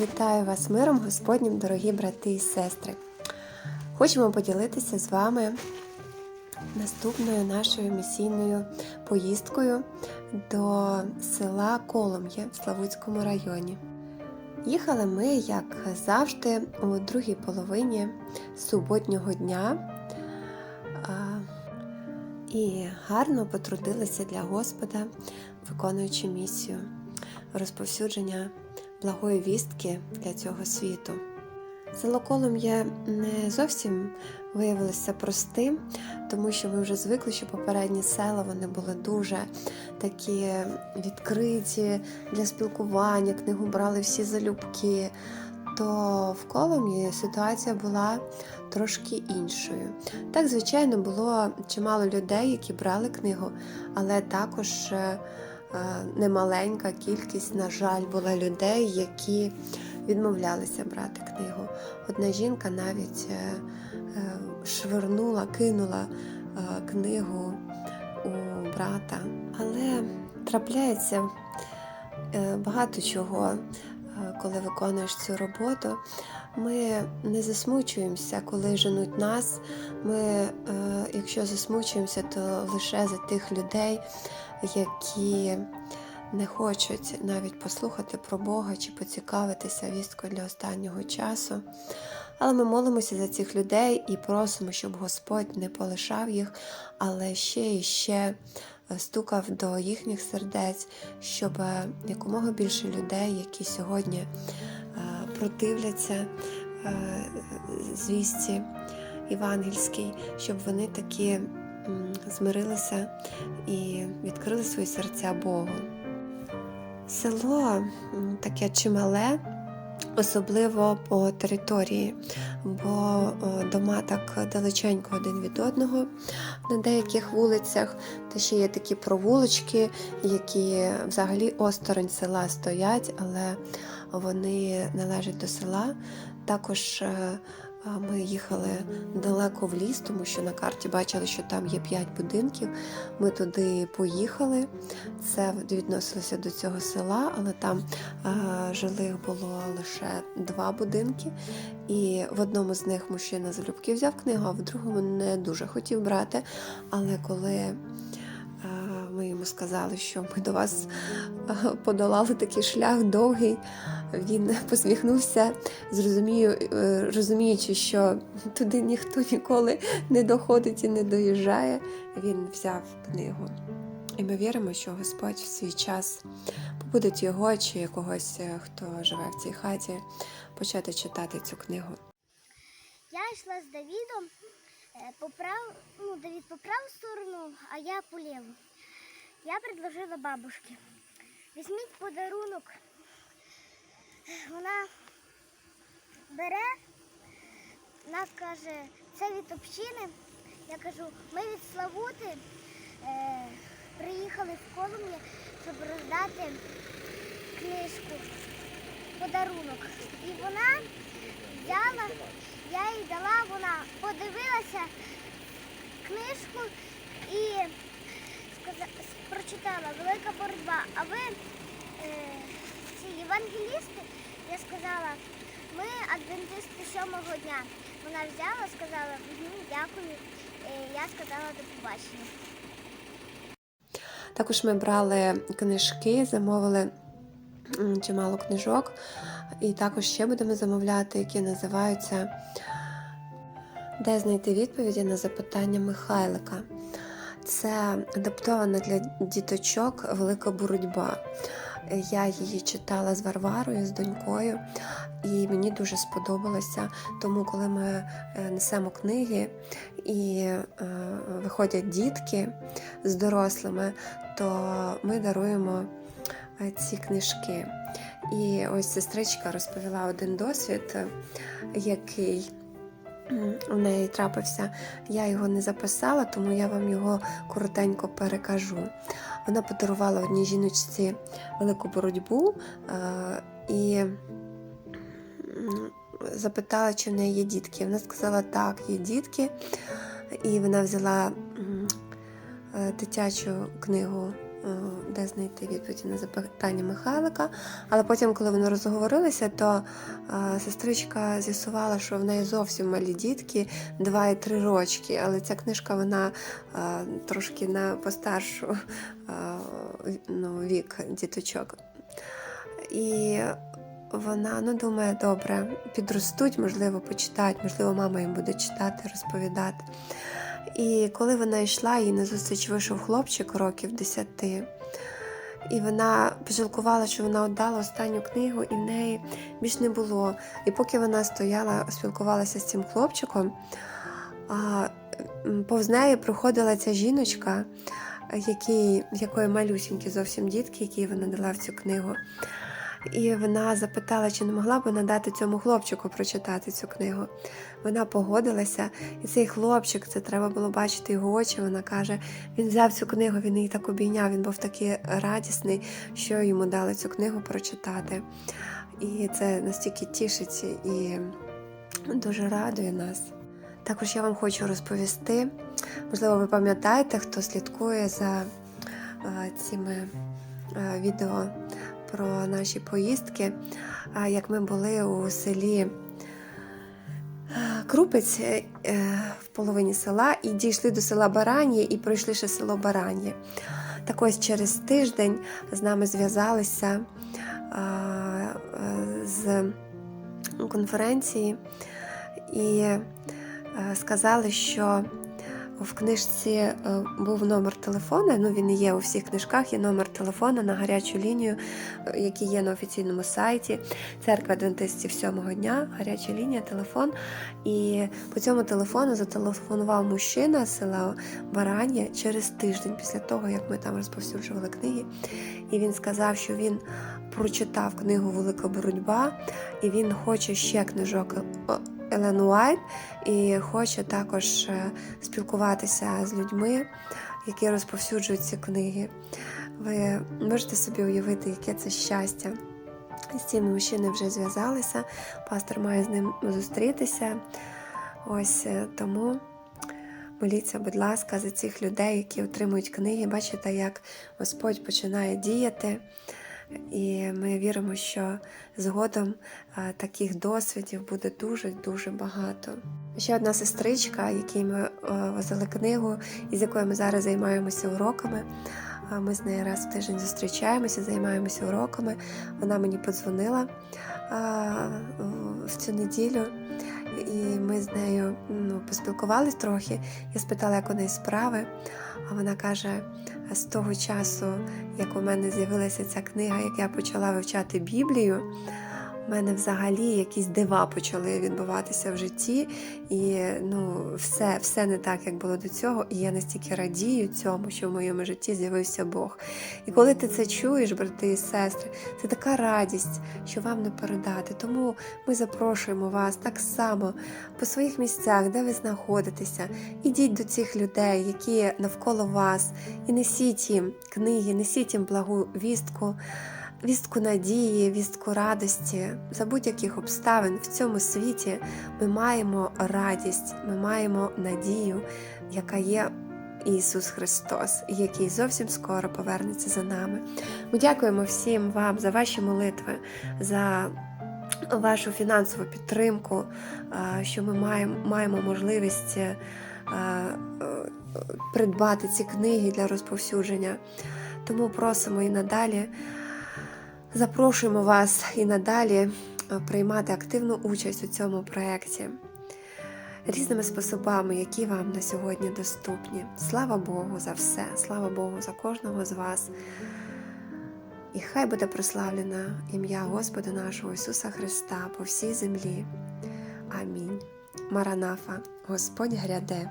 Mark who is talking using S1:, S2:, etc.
S1: Вітаю вас миром Господнім, дорогі брати і сестри. Хочемо поділитися з вами наступною нашою місійною поїздкою до села Колом'я в Славутському районі. Їхали ми, як завжди, у другій половині суботнього дня і гарно потрудилися для Господа, виконуючи місію розповсюдження благої вістки для цього світу. Село Колом'я не зовсім виявилося простим, тому що ми вже звикли, що попередні села вони були дуже такі відкриті для спілкування, книгу брали всі залюбки. То в Колом'ї ситуація була трошки іншою. Так, звичайно, було чимало людей, які брали книгу, але також е, немаленька кількість, на жаль, була людей, які відмовлялися брати книгу. Одна жінка навіть е, е, швирнула, кинула е, книгу у брата. Але трапляється е, багато чого, е, коли виконуєш цю роботу. Ми не засмучуємося, коли женуть нас. Ми, е, якщо засмучуємося, то лише за тих людей, які не хочуть навіть послухати про Бога чи поцікавитися вісткою для останнього часу. Але ми молимося за цих людей і просимо, щоб Господь не полишав їх, але ще і ще стукав до їхніх сердець, щоб якомога більше людей, які сьогодні е, противляться е, звісті євангельській, щоб вони таки м, змирилися і відкрили свої серця Богу. Село таке чимале, особливо по території, бо дома так далеченько один від одного на деяких вулицях, та ще є такі провулочки, які взагалі осторонь села стоять, але вони належать до села. Також е, Ми їхали далеко в ліс, тому що на карті бачили, що там є 5 будинків. Ми туди поїхали. Це відносилося до цього села, але там е, жилих було лише два будинки. І в одному з них мужчина залюбки взяв книгу, а в другому не дуже хотів брати. Але коли ми йому сказали, що ми до вас е, подолали такий шлях довгий. Він посміхнувся, зрозумію, е, розуміючи, що туди ніхто ніколи не доходить і не доїжджає. Він взяв книгу. І ми віримо, що Господь в свій час побудить його чи когось, е, хто живе в цій хаті, почати читати цю книгу.
S2: Я йшла з Давідом, е, по прав... ну, Давід по сторону, а я по ліву. Я предложила бабушці. Візьміть подарунок. Вона бере, вона каже, це від общини. Я кажу, ми від Славути е, приїхали в Колом'я, щоб роздати книжку, подарунок. І вона взяла, я їй дала, вона подивилася книжку і прочитала Велика боротьба. А ви е, ці євангелісти, я сказала, ми адвентисти сьомого дня. Вона взяла, сказала, «Мгм, дякую. Е, я сказала до побачення.
S1: Також ми брали книжки, замовили чимало книжок, і також ще будемо замовляти, які називаються Де знайти відповіді на запитання Михайлика. Це адаптована для діточок велика боротьба. Я її читала з Варварою, з донькою, і мені дуже сподобалося. Тому, коли ми е, несемо книги і е, виходять дітки з дорослими, то ми даруємо е, ці книжки. І ось сестричка розповіла один досвід, який у неї трапився. Я його не записала, тому я вам його коротенько перекажу. Вона подарувала одній жіночці велику боротьбу е, і запитала, чи в неї є дітки. Вона сказала, так, є дітки. І вона взяла е, дитячу книгу де знайти відповіді на запитання Михайлика. Але потім, коли вони розговорилися, то е, сестричка з'ясувала, що в неї зовсім малі дітки 2 і 3 рочки. Але ця книжка вона е, трошки на постаршу е, ну, вік діточок. І вона ну, думає, добре, підростуть, можливо, почитають, можливо, мама їм буде читати, розповідати. І коли вона йшла, їй назустріч вийшов хлопчик років 10. І вона пожалкувала, що вона віддала останню книгу, і в неї більш не було. І поки вона стояла, спілкувалася з цим хлопчиком, повз неї проходила ця жіночка, якої малюсінькі зовсім дітки, які вона дала в цю книгу. І вона запитала, чи не могла б надати цьому хлопчику прочитати цю книгу. Вона погодилася, і цей хлопчик, це треба було бачити його очі. Вона каже: він взяв цю книгу, він її так обійняв. Він був такий радісний, що йому дали цю книгу прочитати. І це настільки тішить і дуже радує нас. Також я вам хочу розповісти. Можливо, ви пам'ятаєте, хто слідкує за е, цими е, відео про наші поїздки, як ми були у селі е, Крупець е, в половині села і дійшли до села Баран'є і пройшли ще село Баран'є. Так ось через тиждень з нами зв'язалися е, з конференції і сказали, що в книжці е, був номер телефона. Ну він є у всіх книжках. Є номер телефону на гарячу лінію, е, який є на офіційному сайті церкви адвентистів сьомого дня. Гаряча лінія, телефон. І по цьому телефону зателефонував мужчина села Барання через тиждень після того, як ми там розповсюджували книги. І він сказав, що він прочитав книгу Велика боротьба, і він хоче ще книжок е, Елен Уайт і хоче також е, спілкуватися з людьми, які розповсюджують ці книги. Ви можете собі уявити, яке це щастя. З цим мужчини вже зв'язалися, пастор має з ним зустрітися. Ось е, тому моліться, будь ласка, за цих людей, які отримують книги. Бачите, як Господь починає діяти. І ми віримо, що згодом таких досвідів буде дуже-дуже багато. Ще одна сестричка, якій ми а, возили книгу, і з якою ми зараз займаємося уроками. Ми з нею раз в тиждень зустрічаємося, займаємося уроками. Вона мені подзвонила в цю неділю, і ми з нею ну, поспілкувались трохи. Я спитала, як у неї справи. А вона каже: з того часу, як у мене з'явилася ця книга, як я почала вивчати Біблію, у мене взагалі якісь дива почали відбуватися в житті, і ну, все, все не так, як було до цього. І я настільки радію цьому, що в моєму житті з'явився Бог. І коли ти це чуєш, брати і сестри, це така радість, що вам не передати. Тому ми запрошуємо вас так само по своїх місцях, де ви знаходитеся. Ідіть до цих людей, які навколо вас, і несіть їм книги, несіть їм благу вістку. Вістку надії, вістку радості за будь-яких обставин в цьому світі ми маємо радість, ми маємо надію, яка є Ісус Христос, який зовсім скоро повернеться за нами. Ми дякуємо всім вам за ваші молитви, за вашу фінансову підтримку, що ми маємо, маємо можливість е, е, придбати ці книги для розповсюдження. Тому просимо і надалі. Запрошуємо вас і надалі е, приймати активну участь у цьому проєкті різними способами, які вам на сьогодні доступні. Слава Богу за все, слава Богу за кожного з вас. І хай буде прославлено ім'я Господа нашого Ісуса Христа по всій землі. Амінь. Маранафа, Господь гряде.